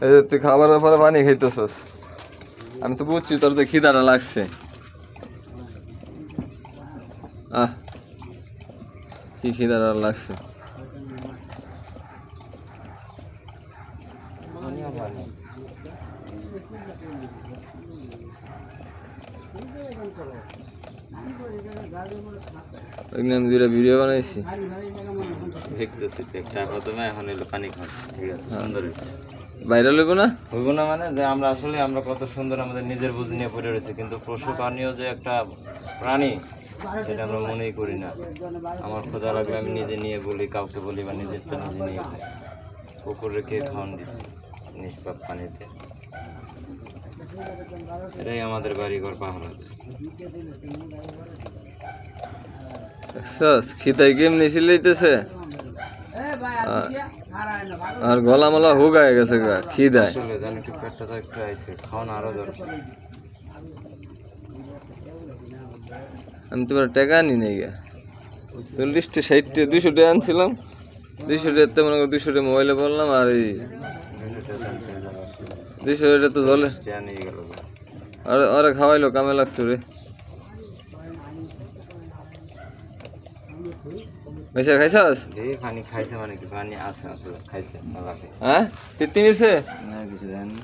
এই যে তুই খাবারের পরে পানি খাইতেছস। আমি তো বুঝছি তোর তো খিদাটা লাগছে। আহ, কি খিদাটা লাগছে? ওইখানে দুইটা ভিডিও বানাইছি। দেখতেছি একটা প্রথমে এখন পানি খান ঠিক আছে সুন্দর হয়েছে ভাইরাল হইব না? হইব না মানে যে আমরা আসলে আমরা কত সুন্দর আমাদের নিজের বুঝ নিয়ে পড়ে রয়েছে কিন্তু পশু প্রাণীও যে একটা প্রাণী সেটা আমরা মনেই করি না। আমার খোঁজা লাগলে আমি নিজে নিয়ে বলি কাউকে বলি বা নিজেরটা নিজে নিয়ে খাই কুকুর রেখে খাওয়ান দিচ্ছি? নিষ্পাপ পানিতে। এটাই আমাদের বাড়িঘর পাহাড় দেখছস খিদাই কেমনি চিল্লাইতেছে আর গলা মালা হুগায় গেছে গা খিদায়। আমি তোমার টাকা আনি নাই গা। চল্লিশটা ষাটটা দুইশো টাকা আনছিলাম। দুইশো টাকা মনে করো দুইশো টাকা মোবাইলে বললাম আর এই দুইশো এটা তো জলে। আরে আরে খাওয়াইলো কামে লাগতো রে। পয়সা খাইছস? দেখি পানি খাইছে মানে কি পানি আছে আছে খাইছে হ্যাঁ? তিত্তি মিরছে না কিছু জানি